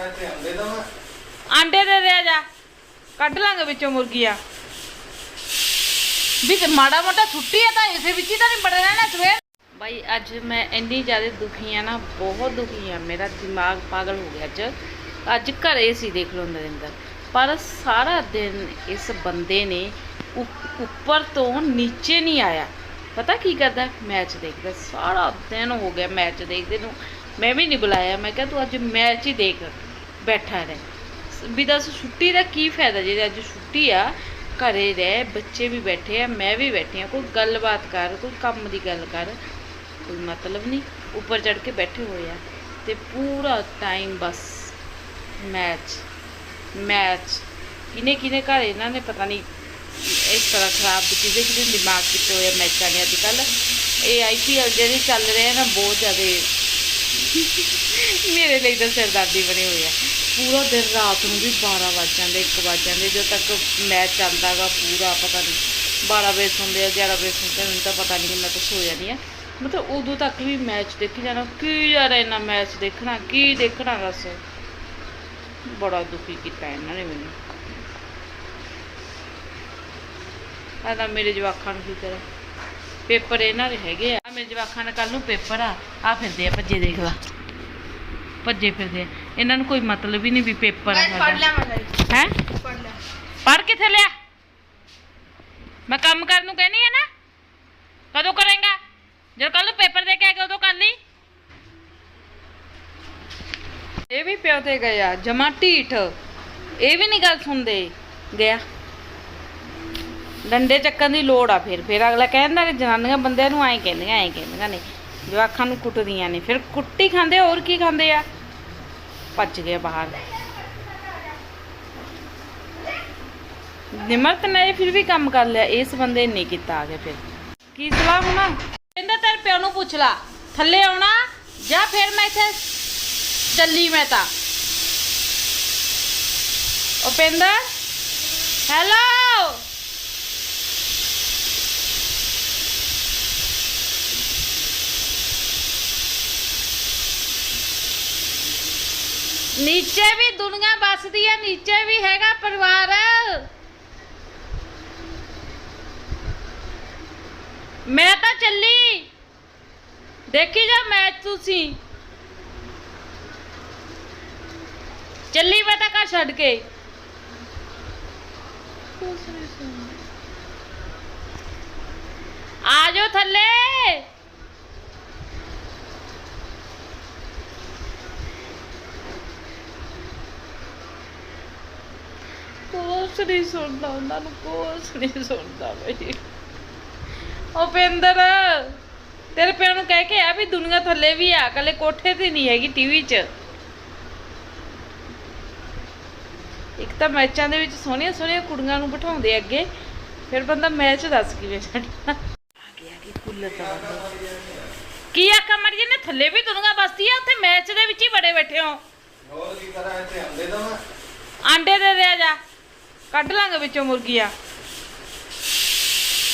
ਹੋਰ ਇੱਥੇ ਆਂਦੇ ਤਾਂ ਆਂਡੇ ਦੇ ਦੇ ਜਾ। ਕੱਢ ਲਾਂਗੇ ਵਿੱਚੋਂ ਮੁਰਗੀਆਂ। ਵੀ ਤੇ ਮਾੜਾ ਮੋਟਾ ਛੁੱਟੀ ਆ ਤਾਂ ਇਸੇ ਵਿੱਚ ਹੀ ਤਾਂ ਨਹੀਂ ਬੜੇ ਰਹਿਣਾ ਸਵੇਰ। ਬਾਈ, ਅੱਜ ਮੈਂ ਇੰਨੀ ਜ਼ਿਆਦਾ ਦੁਖੀ ਆ ਨਾ, ਬਹੁਤ ਦੁਖੀ ਆ। ਮੇਰਾ ਦਿਮਾਗ ਪਾਗਲ ਹੋ ਗਿਆ ਅੱਜ। ਅੱਜ ਘਰੇ ਸੀ ਦੇਖ ਲਓ ਨਰਿੰਦਰ। ਪਰ ਸਾਰਾ ਦਿਨ ਇਸ ਬੰਦੇ ਨੇ ਉੱਪਰ ਤੋਂ ਨੀਚੇ ਨਹੀਂ ਆਇਆ। ਪਤਾ ਕੀ ਕਰਦਾ? ਮੈਚ ਦੇਖਦਾ। ਸਾਰਾ ਦਿਨ ਹੋ ਗਿਆ ਮੈਚ ਦੇਖਦੇ ਨੂੰ। ਮੈਂ ਵੀ ਨਹੀਂ ਬੁਲਾਇਆ। ਮੈਂ ਕਿਹਾ ਤੂੰ ਅੱਜ ਮੈਚ ਹੀ ਦੇਖ। ਬੈਠਾ ਰਹਿ। ਵੀ ਦੱਸ ਛੁੱਟੀ ਦਾ ਕੀ ਫਾਇਦਾ ਜੇ ਅੱਜ ਛੁੱਟੀ ਆ, ਘਰੇ ਰਹਿ, ਬੱਚੇ ਵੀ ਬੈਠੇ ਆ, ਮੈਂ ਵੀ ਬੈਠੀ ਆ, ਕੋਈ ਗੱਲਬਾਤ ਕਰ, ਕੋਈ ਕੰਮ ਦੀ ਗੱਲ ਕਰ, ਕੋਈ ਮਤਲਬ ਨਹੀਂ, ਉੱਪਰ ਚੜ ਕੇ ਬੈਠੇ ਹੋਏ ਆ। ਤੇ ਪੂਰਾ ਟਾਈਮ ਬਸ ਮੈਚ ਮੈਚ ਕਿਨੇ ਕਿਨੇ ਘਰ, ਇਹਨਾਂ ਨੇ ਪਤਾ ਨਹੀਂ ਇਸ ਤਰ੍ਹਾਂ ਖਰਾਬ ਕਿਸੇ ਕਿਸੇ ਦਿਮਾਗ ਕੀਤੇ ਹੋਇਆ, ਮੈਚਾਂ ਨੇ ਅੱਜ ਕੱਲ ਇਹ ਆਈਪੀਐਲ ਜਿਹੜੇ ਚੱਲ ਰਹੇ ਆ ਨਾ, ਬਹੁਤ ਜ਼ਿਆਦਾ ਮੇਰੇ ਲਈ ਤਾਂ ਸਿਰਦਰਦੀ ਬਣੇ ਹੋਏ ਆ। ਪੂਰਾ ਦਿਨ ਰਾਤ ਨੂੰ ਵੀ 12 ਵੱਜ ਜਾਂਦੇ 1 ਵੱਜ ਜਾਂਦੇ ਜਦੋਂ ਤੱਕ ਮੈਚ ਚੱਲਦਾਗਾ ਪੂਰਾ, ਪਤਾ ਨਹੀਂ 12 ਵਜੇ ਸੌਂਦੇ ਆ 11 ਵਜੇ ਸੌਂਦੇ ਮੈਨੂੰ ਤਾਂ ਪਤਾ ਨਹੀਂ ਮੈਂ ਕੁਛ ਸੋ ਜਾਂਦੀ ਆ। ਮਤਲਬ ਉਦੋਂ ਤੱਕ ਵੀ ਮੈਚ ਦੇਖੀ ਜਾਣਾ, ਕੀ ਯਾਰ ਇੰਨਾ ਮੈਚ ਦੇਖਣਾ, ਕੀ ਦੇਖਣਾ ਬਸ ਬੜਾ ਦੁਖੀ ਕੀਤਾ ਇਹਨਾਂ ਨੇ ਮੈਨੂੰ। ਆ ਤਾਂ ਮੇਰੇ ਜਵਾਕਾਂ ਨੂੰ ਕੀ ਕਰਾਂ। ਪੇਪਰ ਇਹਨਾਂ ਦੇ ਹੈਗੇ ਆ। ਮੇਰੇ ਜਵਾਕਾਂ ਦਾ ਕੱਲ ਨੂੰ ਪੇਪਰ ਆ। ਆ ਫਿਰਦੇ ਆ ਭੱਜੇ ਦੇਖ ਲਾ। ਭੱਜੇ ਫਿਰਦੇ ਆ। ਇਹਨਾਂ ਨੂੰ ਕੋਈ ਮਤਲਬ ਹੀ ਨਹੀਂ ਵੀ ਪੇਪਰ ਆ ਪੜ ਲਿਆ ਮੈਂ ਹੈ? ਪੜ ਲਿਆ। ਪੜ ਕਿੱਥੇ ਲਿਆ? ਮੈਂ ਕੰਮ ਕਰਨ ਨੂੰ ਕਹਿਨੀ ਆ ਨਾ। ਕਦੋਂ ਕਰੇਗਾ? ਜਦੋਂ ਕੱਲ ਨੂੰ ਪੇਪਰ ਦੇ ਕੇ ਆਏਗਾ ਉਦੋਂ ਕਰ ਲਈ। ਇਹ ਵੀ ਪਿਓ ਤੇ ਗਿਆ ਜਮਾ ਢੀਠ। ਇਹ ਵੀ ਨਹੀਂ ਗੱਲ ਸੁਣਦੇ। ਗਿਆ। ਡੰਡੇ ਚੱਕਣ ਦੀ ਲੋੜ ਆ ਫਿਰ। ਫਿਰ ਅਗਲਾ ਕਹਿੰਦਾ ਕਿ ਜਨਾਨੀਆਂ ਬੰਦਿਆਂ ਨੂੰ ਐਂ ਕਹਿੰਦੀਆਂ ਐਂ ਕਹਿੰਦੀਆਂ ਨੇ। ਜਵਾਕਾਂ ਨੂੰ ਕੁੱਟਦੀਆਂ ਨੇ। ਫਿਰ ਕੁੱਟੀ ਖਾਂਦੇ, ਹੋਰ ਕੀ ਖਾਂਦੇ ਆ? ਭੱਜ ਗਏ ਬਾਹਰ। ਨਿਮਰਤ ਨੇ ਫਿਰ ਵੀ ਕੰਮ ਕਰ ਲਿਆ। ਇਸ ਬੰਦੇ ਨੇ ਨਹੀਂ ਕੀਤਾ ਆਗੇ ਫਿਰ। ਕੀ ਸਲਾਹ ਹੋਣਾ? ਕਹਿੰਦਾ, ਤੇਰੇ ਪਿਓ ਨੂੰ ਪੁੱਛ ਲਾ। ਥੱਲੇ ਆਉਣਾ ਜਾਂ ਫਿਰ ਮੈਂ ਇੱਥੇ ਚੱਲੀ ਮੈਂ ਤਾਂ? ਉਪਿੰਦਰ ਹੈਲੋ ਨੀਚੇ ਵੀ ਦੁਨੀਆ ਵੱਸਦੀ ਹੈ, ਨੀਚੇ ਵੀ ਹੈਗਾ ਪਰਿਵਾਰ। ਮੈਂ ਤਾਂ ਚੱਲੀ। ਦੇਖੀ ਜਾ ਮੈਚ ਤੁਸੀਂ। ਚੱਲੀ ਮੈਂ ਤਾਂ ਘਰ ਛੱਡ ਕੇ। ਆ ਜਾਓ ਥੱਲੇ। ਕੁਛ ਨਹੀਂ ਸੁਣਦਾ ਉਹਨਾਂ ਨੂੰ ਕੁਛ ਨਹੀਂ ਸੁਣਦਾ ਬਈ। ਉਪਿੰਦਰ ਤੇਰੇ ਪਿਓ ਨੂੰ ਕਹਿ ਕੇ ਆ ਵੀ ਦੁਨੀਆ ਥੱਲੇ ਵੀ ਆ ਕੱਲੇ ਕੋਠੇ ਤੇ ਨਹੀਂ ਹੈਗੀ ਟੀਵੀ 'ਚ। ਇੱਕ ਤਾਂ ਮੈਚਾਂ ਦੇ ਵਿੱਚ ਸੋਹਣੀਆਂ ਸੋਹਣੀਆਂ ਕੁੜੀਆਂ ਨੂੰ ਬਿਠਾਉਂਦੇ ਅੱਗੇ ਫਿਰ ਬੰਦਾ ਮੈਚ ਦੱਸ ਕਿਵੇਂ ਛੱਡਣਾ ਆ ਗਿਆ ਕਿ ਕੂਲਰ ਦਾ ਬੰਦ ਕੀ ਆਖਾਂ ਮਰ ਜੀ ਨੇ ਥੱਲੇ ਵੀ ਦੁਨੀਆ ਬਸਦੀ ਆ ਉੱਥੇ ਮੈਚ ਦੇ ਵਿੱਚ ਹੀ ਬੜੇ ਬੈਠੇ ਹੋ। ਹੋਰ ਕੀ ਕਰਾਂ ਇੱਥੇ ਆਂਡੇ ਦੇ ਦੇ ਜਾ। ਕੱਢ ਲਾਂਗੇ ਵਿੱਚੋਂ ਮੁਰਗੀਆਂ।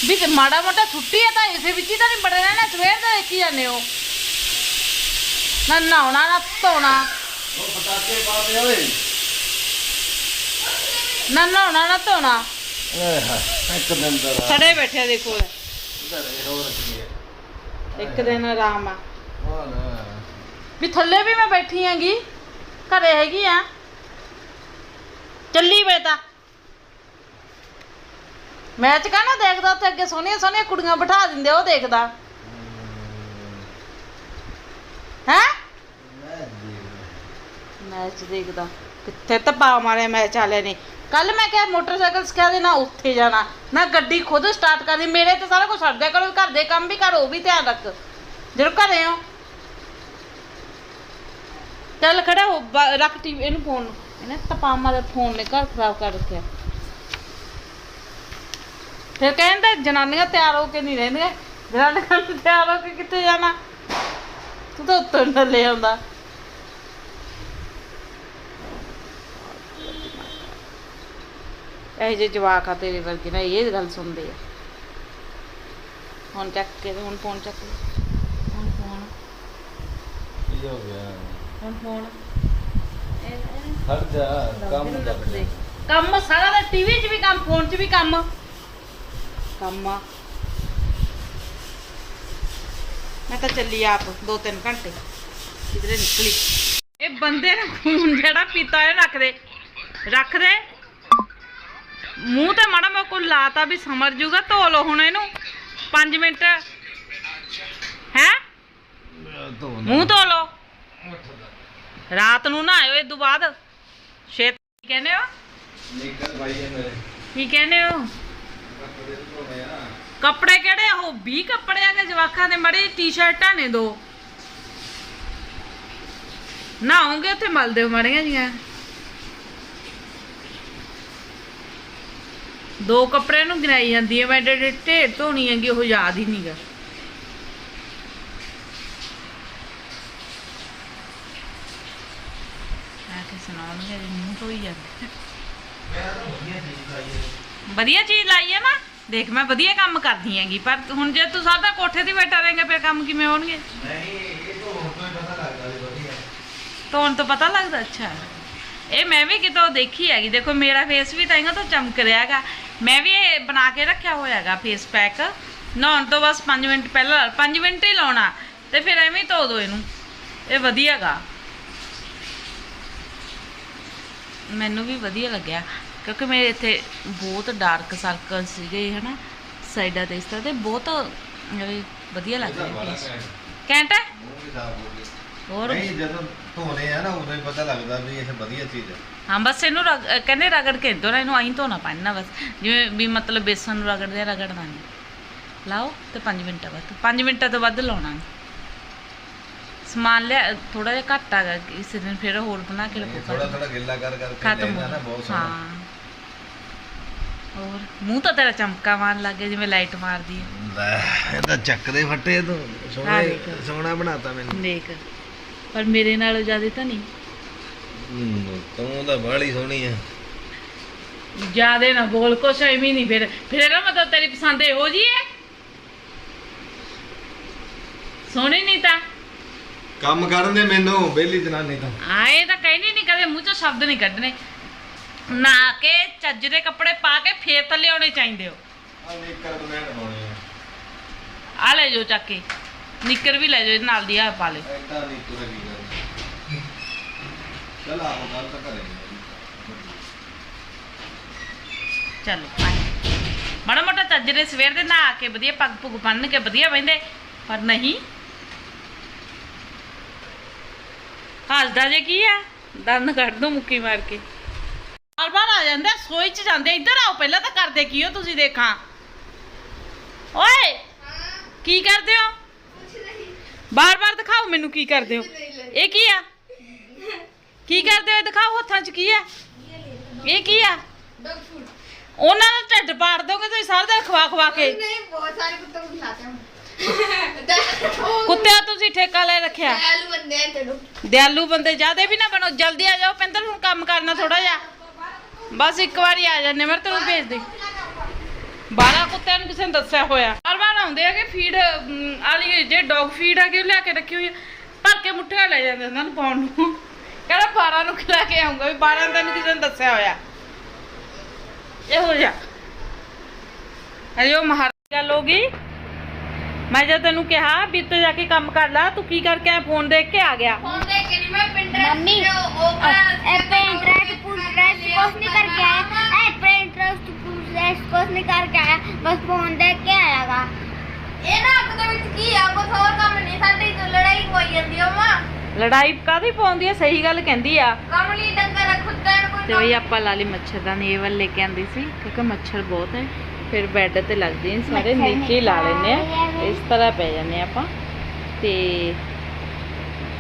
ਵੀ ਤੇ ਮਾੜਾ ਮੋਟਾ ਛੁੱਟੀ ਆ ਤਾਂ ਇਸੇ ਵਿੱਚ ਹੀ ਤਾਂ ਨਹੀਂ ਬੜੇ ਰਹਿਣਾ ਸਵੇਰ ਦਾ ਦੇਖੀ ਜਾਂਦੇ ਹੋ। ਨਾ ਨਹਾਉਣਾ ਨਾ ਧੋਣਾ। ਉਹ ਪਟਾਕੇ ਪਾ ਦੇ ਓਏ। ਨਾ ਨਹਾਉਣਾ ਨਾ ਧੋਣਾ। ਇੱਕ ਦਿਨ ਦਾ ਸੜੇ ਦੇਖੋ ਇੱਕ ਦਿਨ ਆਰਾਮ ਆ। ਵੀ ਥੱਲੇ ਵੀ ਮੈਂ ਬੈਠੀ ਆਂਗੀ ਘਰੇ ਹੈਗੀ ਆ। ਚੱਲੀ ਵੇ ਤਾਂ। ਮੈਚ ਕਾ ਨਾ ਦੇਖਦਾ ਉੱਥੇ ਅੱਗੇ ਸੋਹਣੀਆਂ ਸੋਹਣੀਆਂ ਕੁੜੀਆਂ ਬਿਠਾ ਦਿੰਦੇ ਉਹ ਦੇਖਦਾ। ਹੈ? ਮੈਚ ਦੇਖਦਾ। ਕਿੱਥੇ ਤਪਾ ਮਾਰੇ ਮੈਚ ਵਾਲੇ ਨੇ। ਕੱਲ ਮੈਂ ਕਿਹਾ ਮੋਟਰਸਾਈਕਲ ਸਿਖਾ ਦੇ, ਨਾ ਉੱਥੇ ਜਾਣਾ। ਨਾ ਗੱਡੀ ਖੁਦ ਸਟਾਰਟ ਕਰਨੀ। ਮੇਰੇ ਤੇ ਸਾਰਾ ਕੁਝ ਛੱਡ ਦਿਆ ਕਰੋ ਘਰ ਦੇ ਕੰਮ ਵੀ ਕਰੋ, ਉਹ ਵੀ ਧਿਆਨ ਰੱਖ। ਜਦੋਂ ਘਰੇ ਹੋ ਚੱਲ ਖੜਾ ਹੋ, ਬ- ਰੱਖ ਟੀਵੀ ਇਹਨੂੰ ਫੋਨ ਇਹਨੇ ਤਪਾ ਮਾਰੇ ਫੋਨ ਨੇ ਘਰ ਖਰਾਬ ਕਰ ਰੱਖਿਆ। ਫਿਰ ਕਹਿੰਦੇ ਜਨਾਨੀਆਂ ਤਿਆਰ ਹੋ ਕੇ ਨਹੀਂ ਰਹਿੰਦੀਆਂ। ਜਨਾਨੀਆਂ ਨੂੰ ਤਿਆਰ ਹੋ ਕੇ ਕਿੱਥੇ ਜਾਣਾ? ਤੂੰ ਤਾਂ ਉੱਤੋਂ ਥੱਲੇ ਆਉਂਦਾ। ਇਹ ਜੇ ਜਵਾਕ ਆ ਤੇਰੇ ਵਰਗੇ ਨਾ ਇਹ ਗੱਲ ਸੁਣਦੇ ਆ। ਹੁਣ ਚੱਕ ਕੇ ਹੁਣ ਫੋਨ ਚੱਕ ਲੈ। ਹੁਣ ਫੋਨ। ਕੀ ਹੋ ਗਿਆ? ਹੁਣ ਫੋਨ। ਹਟ ਜਾ ਕੰਮ ਕਰ ਦੇ ਕੰਮ ਸਾਰਾ ਦਾ ਟੀਵੀ 'ਚ ਵੀ ਕੰਮ ਫੋਨ 'ਚ ਵੀ ਕੰਮ। ਕੰਮ। ਆ ਮੈਂ ਤਾਂ ਚੱਲੀ ਆਪ 2-3 ਘੰਟੇ। ਕਿਧਰੇ ਨਿਕਲੀ। ਇਹ ਬੰਦੇ ਨੇ ਖੂਨ ਜਿਹੜਾ ਪੀਤਾ ਹੋਇਆ ਰੱਖ ਦੇ। ਰੱਖ ਦੇ। ਮੂੰਹ ਤੇ ਮਾੜਾ ਮਾ ਕੋਈ ਲਾਤਾ ਵੀ ਸਮਰ ਜੂਗਾ ਧੋ ਲਓ ਹੁਣ ਇਹਨੂੰ। 5 ਮਿੰਟ। ਹੈ? ਮੂੰਹ ਧੋ ਲਓ। ਰਾਤ ਨੂੰ ਨਾ ਆਇਓ ਇਹ ਤੋਂ ਬਾਅਦ। ਛੇਤ ਕੀ ਕਹਿੰਦੇ ਹੋ? ਨਿਕਲ ਭਾਈ ਮੇਰੇ। ਕੀ ਕਹਿੰਦੇ ਹੋ? ਕੱਪੜੇ ਕਿਹੜੇ ਉਹ 20 ਕੱਪੜੇ ਆ ਕੇ ਜਵਾਕਾਂ ਦੇ? ਮੜੇ ਟੀ-ਸ਼ਰਟਾਂ ਨੇ ਦੋ। ਨਹਾਉਂਗੇ ਉੱਥੇ ਮਲ ਦਿਓ ਮੜੀਆਂ ਜੀਆਂ। ਦੋ ਕੱਪੜੇ ਨੂੰ ਗਿਣਾਈ ਜਾਂਦੀ ਹੈ। ਮੈਂ ਡੇ ਢੇਰ ਧੋਣੀ ਹੈਗੀ, ਉਹ ਯਾਦ ਹੀ ਨਹੀਂਗਾ ਆ ਕੇ ਸੁਣਾਉਣਗੇ ਮੂੰਹ ਧੋਈ ਜਾਂਦੇ। ਵਧੀਆ ਚੀਜ਼ ਲਾਈ ਹੈ ਨਾ? ਦੇਖ ਮੈਂ ਵਧੀਆ ਕੰਮ ਕਰਦੀ ਹੈਗੀ ਪਰ ਹੁਣ ਜੇ ਤੂੰ ਸਾਦਾ ਕੋਠੇ ਤੇ ਬੈਠਾ ਰਹੇਂਗਾ ਫਿਰ ਕੰਮ ਕਿਵੇਂ ਹੋਣਗੇ? ਨਹੀਂ ਇਹ ਤਾਂ ਹੁਣ ਤੋਂ ਹੀ ਪਤਾ ਲੱਗਦਾ ਜੀ ਵਧੀਆ। ਧੋਣ ਤੋਂ ਪਤਾ ਲੱਗਦਾ ਅੱਛਾ। ਇਹ ਮੈਂ ਵੀ ਕਿਤੋਂ ਦੇਖੀ ਹੈਗੀ ਦੇਖੋ ਮੇਰਾ ਫੇਸ ਵੀ ਤਾਂ ਇਹਨਾਂ ਤੋਂ ਚਮਕ ਰਿਹਾ ਹੈਗਾ। ਮੈਂ ਵੀ ਇਹ ਬਣਾ ਕੇ ਰੱਖਿਆ ਹੋਇਆ ਹੈਗਾ ਫੇਸ ਪੈਕ ਨਹਾਉਣ ਤੋਂ ਬਸ 5 ਮਿੰਟ ਪਹਿਲਾਂ 5 ਮਿੰਟ ਹੀ ਲਾਉਣਾ ਤੇ ਫਿਰ ਐਵੇਂ ਹੀ ਧੋ ਦੋ ਇਹਨੂੰ। ਇਹ ਵਧੀਆ ਹੈਗਾ। ਮੈਨੂੰ ਵੀ ਵਧੀਆ ਲੱਗਿਆ। ਕਿਉਂਕਿ ਮੇਰੇ ਇੱਥੇ ਬਹੁਤ ਡਾਰਕ ਸਰਕਲ ਸੀਗੇ ਹਨਾ? ਸਾਈਡਾਂ ਤੇ ਇਸ ਤਰ੍ਹਾਂ ਤੇ ਬਹੁਤ ਵਧੀਆ ਲੱਗ ਰਿਹਾ ਫੇਸ ਕੈਂਟ ਹੈ? ਹੋਰ? ਨਹੀਂ ਜਦੋਂ ਧੋਨੇ ਆ ਨਾ ਉਦੋਂ ਹੀ ਪਤਾ ਲੱਗਦਾ ਵੀ ਇਹ ਵਧੀਆ ਚੀਜ਼ ਹੈ। ਹਾਂ ਬਸ ਇਹਨੂੰ ਕਹਿੰਦੇ ਰਗੜ ਕੇ ਦੋ ਨਾ ਇਹਨੂੰ ਆਈ ਧੋਣਾ ਪੈਣਾ ਬਸ। ਜਿਵੇਂ ਵੀ ਮਤਲਬ ਬੇਸਨ ਨੂੰ ਰਗੜਦੇ ਆ ਰਗੜਨਾ ਨਹੀਂ। ਲਾਓ ਤੇ 5 ਮਿੰਟਾਂ ਬਾਅਦ 5 ਮਿੰਟਾਂ ਤੋਂ ਵੱਧ ਲਾਉਣਾ ਸਮਾਨ ਲਿਆ ਥੋੜਾ ਜਿਹਾ ਘੱਟ ਆਗਾ ਕਿਸੇ ਦਿਨ ਫਿਰ ਹੋਰ ਬਣਾ ਕੇ ਰੱਖੋ ਥੋੜਾ ਥੋੜਾ ਗਿੱਲਾ ਕਰ ਕਰਕੇ ਲੈਣਾ ਨਾ ਬਹੁਤ ਸੋਹਣਾ। ਹਾਂ। ਹੋਰ ਮੂੰਹ ਤਾਂ ਤੇਰਾ ਚਮਕਾ ਮਾਰਨ ਲੱਗ ਗਿਆ ਜਿਵੇਂ ਲਾਈਟ ਮਾਰਦੀ ਹੈ। ਲੈ ਇਹ ਤਾਂ ਚੱਕ ਦੇ ਫੱਟੇ ਤੂੰ। ਸੋਹਣਾ। ਸੋਹਣਾ ਬਣਾਤਾ ਮੈਨੂੰ। ਦੇਖ। ਪਰ ਮੇਰੇ ਨਾਲੋਂ ਜ਼ਿਆਦਾ ਤਾਂ ਨਹੀਂ। ਹੂੰ, ਤੂੰ ਤਾਂ ਬਾਹਲੀ ਸੋਹਣੀ ਆ। ਜ਼ਿਆਦੇ ਨਾ ਬੋਲ ਕੁਛ ਐਵੇਂ ਨਹੀਂ ਫਿਰ ਫਿਰ ਇਹਦਾ ਮਤਲਬ ਤੇਰੀ ਪਸੰਦ ਇਹੋ ਜੀ ਹੈ? ਸੋਹਣੀ ਨਹੀਂ ਤਾਂ। ਕੰਮ ਕਰਨ ਦੇ ਮੈਨੂੰ ਬੇਲੀ ਜਨਾਨੀ ਤਾਂ। ਆਏ ਤਾਂ ਕਹਿੰਦੀ ਨਹੀਂ ਕਦੇ ਮੂੰਹ ਚੋਂ ਸ਼ਬਦ ਨਹੀਂ ਕੱਢਣੇ। ਨਾ ਕੇ ਚੱਜ ਦੇ ਕੱਪੜੇ ਪਾ ਕੇ ਫੇਰ ਥੱਲੇ ਆਉਣੇ ਚਾਹੀਦੇ ਹੋ। ਆ ਨਿੱਕਰ ਬਨੈਣ ਪਾਉਣੇ ਆ। ਆ ਲੈ ਜਾਓ ਚੱਕ ਕੇ। ਨਿੱਕਰ ਵੀ ਲੈ ਜਾਓ ਇਹਦੇ ਨਾਲ ਦੀ ਆ ਪਾ ਲੈ। ਐਡਾ ਚਲ ਆਪ ਗੱਲ ਤਾਂ ਕਰਾਂਗੇ ਚਲੋ ਮਾੜਾ ਮੋਟਾ ਚੱਜ ਦੇ ਸਵੇਰ ਦੇ ਨਹਾ ਕੇ ਵਧੀਆ ਪੱਗ ਪੁੱਗ ਬੰਨ ਕੇ ਵਧੀਆ ਬਹਿੰਦੇ ਪਰ ਨਹੀਂ। ਹੱਸਦਾ ਜੇ ਕੀ ਆ? ਦੰਦ ਕੱਢ ਦੋ ਮੁੱਕੀ ਮਾਰ ਕੇ। ਆ ਜਾਂਦਾ ਸੋਈ ਚ ਜਾਂਦੇ ਇੱਧਰ ਆਓ ਪਹਿਲਾਂ ਤਾਂ ਕਰਦੇ ਕੀ ਹੋ ਤੁਸੀਂ ਦੇਖਾਂ। ਓਏ ਕੀ ਕਰਦੇ ਹੋ? ਬਾਰ-ਬਾਰ ਦਿਖਾਓ ਮੈਨੂੰ ਕੀ ਕਰਦੇ ਹੋ। ਇਹ ਕੀ ਆ? ਕੀ ਕਰਦੇ ਹੋ? ਦਿਖਾਓ ਹੱਥਾਂ 'ਚ ਕੀ ਆ? ਇਹ ਕੀ ਆ? ਉਹਨਾਂ ਦਾ ਢਿੱਡ ਪਾੜ ਦੋਗੇ ਤੁਸੀਂ ਸਾਰਾ ਦਿਨ ਖਵਾ ਖਵਾ ਕੇ। ਕੁੱਤੇ ਤੁਸੀਂ ਠੇਕਾ ਲੈ ਰੱਖਿਆ। ਦਿਆਲੂ ਬੰਦੇ ਆ ਦਿਆਲੂ ਬੰਦੇ ਜਾਦੇ ਵੀ ਨਾ ਬਣੋ ਜਲਦੀ ਆ ਜਾਓ ਪਿੰਦਰ ਹੁਣ ਕੰਮ ਕਰਨਾ ਥੋੜਾ ਜਿਹਾ। ਬਸ ਇੱਕ ਵਾਰੀ ਆ ਜਾਂਦੇ ਮੈਂ ਤੈਨੂੰ ਭੇਜ ਦੇ। 12 ਕੁੱਤਿਆਂ ਨੂੰ ਕਿਸੇ ਨੇ ਦੱਸਿਆ ਹੋਇਆ। ਹਰ ਵਾਰ ਆਉਂਦੇ ਆ ਕਿ ਫੀਡ ਆਲੀ ਜੇ ਡੌਗ ਫੀਡ ਆ ਕਿ ਲਿਆ ਕੇ ਰੱਖੀ ਹੋਈ ਭਰ ਕੇ ਮੁੱਠੀਆਂ ਲੈ ਜਾਂਦੇ ਉਹਨਾਂ ਨੂੰ ਪਾਉਣ ਨੂੰ। ਕਹਿੰਦਾ 12 ਨੂੰ ਖਿਲਾ ਕੇ ਆਉਂਗਾ ਵੀ 12 ਤੈਨੂੰ ਕਿਸੇ ਨੇ ਦੱਸਿਆ ਹੋਇਆ। ਇਹੋ ਜਿਹਾ। ਉਹ ਮਹਾਰਾਜ ਗੱਲ ਹੋ ਗਈ। ਮੈਂ ਜਦ ਤੈਨੂੰ ਕਿਹਾ ਵੀ ਤੂੰ ਜਾ ਕੇ ਕੰਮ ਕਰ ਲੈ ਤੂੰ ਕੀ ਕਰਕੇ ਆ ਫੋਨ ਦੇਖ ਕੇ ਆ ਗਿਆ। ਫੋਨ ਦੇਖ ਕੇ ਨਹੀਂ ਮੈਂ ਪਿੰਡਰ ਮੰਮੀ ਉਹ ਲੜਾਈ ਕਾਦੀ ਪਾਉਂਦੀ ਹੈ ਸਹੀ ਗੱਲ ਕਹਿੰਦੀ ਆ। ਕੰਮ ਨਹੀਂ ਡੰਗਰ ਖੁੱਦਣ ਕੋਈ ਤੇ ਵਈ ਆਪਾਂ ਲਾਲੀ ਮੱਛਰਦਾਨੀ ਇਹ ਵੱਲ ਲੈ ਕੇ ਆਂਦੀ ਸੀ ਕਿਉਂਕਿ ਮੱਛਰ ਬਹੁਤ ਹੈ। ਫਿਰ ਬੈੱਡ ਤੇ ਲੱਗਦੇ ਨੇ ਸਾਰੇ ਨੀਚੇ ਲਾ ਲੈਨੇ ਆ ਇਸ ਤਰ੍ਹਾਂ ਪੈ ਜਾਂਦੇ ਆ ਆਪਾਂ। ਤੇ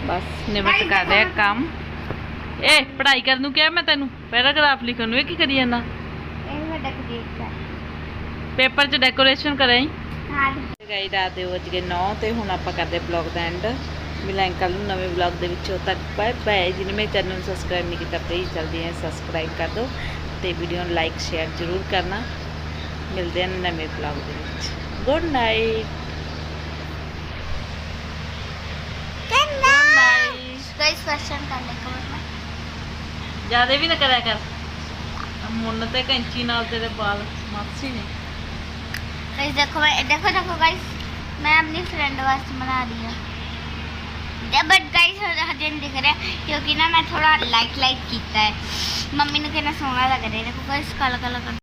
ਬਸ ਨਿਬਟ ਕਰ ਰਿਹਾ ਕੰਮ। ਏ ਪੜ੍ਹਾਈ ਕਰਨ ਨੂੰ ਕਿਹਾ ਮੈਂ ਤੈਨੂੰ? ਪੈਰਾਗ੍ਰਾਫ ਲਿਖਣ ਨੂੰ। ਇਹ ਕੀ ਕਰੀ ਜਾਂਦਾ? ਇਹ ਮੈਂ ਡਕ ਦੇਖ ਪੇਪਰ 'ਚ ਡੈਕੋਰੇਸ਼ਨ ਕਰਾਈ? ਹਾਂ ਗਾਈ ਰਾਤ ਦੇ ਵੱਜ ਗਏ 9 ਤੇ ਹੁਣ ਆਪਾਂ ਕਰਦੇ ਬਲੌਗ ਦਾ ਐਂਡ ਮਿਲਾਂਗੇ ਕੱਲ ਨੂੰ ਨਵੇਂ ਬਲੌਗ ਦੇ ਵਿੱਚ ਉਦੋਂ ਤੱਕ ਬਾਏ ਬਾਏ ਜਿਹਨੇ ਮੇਰੇ ਚੈਨਲ ਨੂੰ ਸਬਸਕ੍ਰਾਈਬ ਨਹੀਂ ਕੀਤਾ ਪਲੀਜ਼ ਜਲਦੀ ਹੈ ਸਬਸਕ੍ਰਾਈਬ ਕਰ ਦਿਓ ਤੇ ਵੀਡੀਓ ਨੂੰ ਲਾਈਕ ਸ਼ੇਅਰ ਜ਼ਰੂਰ ਕਰਨਾ ਮਿਲਦੇ ਹਾਂ ਨਵੇਂ ਬਲੌਗ ਦੇ ਵਿੱਚ ਗੁੱਡ ਨਾਈਟ गाइस क्वेश्चन कर ले कवर में ਜਿਆਦੇ ਵੀ ਨਾ ਕਰਿਆ ਕਰ ਆਹ ਮੁੰਨ ਤੇ ਕੈਂਚੀ ਨਾਲ ਤੇਰੇ ਵਾਲ ਮਾਸੀ ਨੇ गाइस देखो मैं देखो देखो गाइस मैं अपनी फ्रेंड वास्ते बना रही हूँ ਬਟ ਗਾਈਸ ਹਜੇ ਨਹੀਂ ਦਿਖ ਰਿਹਾ, ਕਿਉਂਕਿ ਨਾ ਮੈਂ ਥੋੜਾ ਲਾਈਟ ਲਾਈਟ ਕੀਤਾ ਹੈ। ਮੰਮੀ ਨੂੰ ਕਿੰਨਾ ਸੋਹਣਾ ਲੱਗ ਰਿਹਾ, ਦੇਖੋ ਕਲਾ ਕਾਲਾ ਕਾਲਾ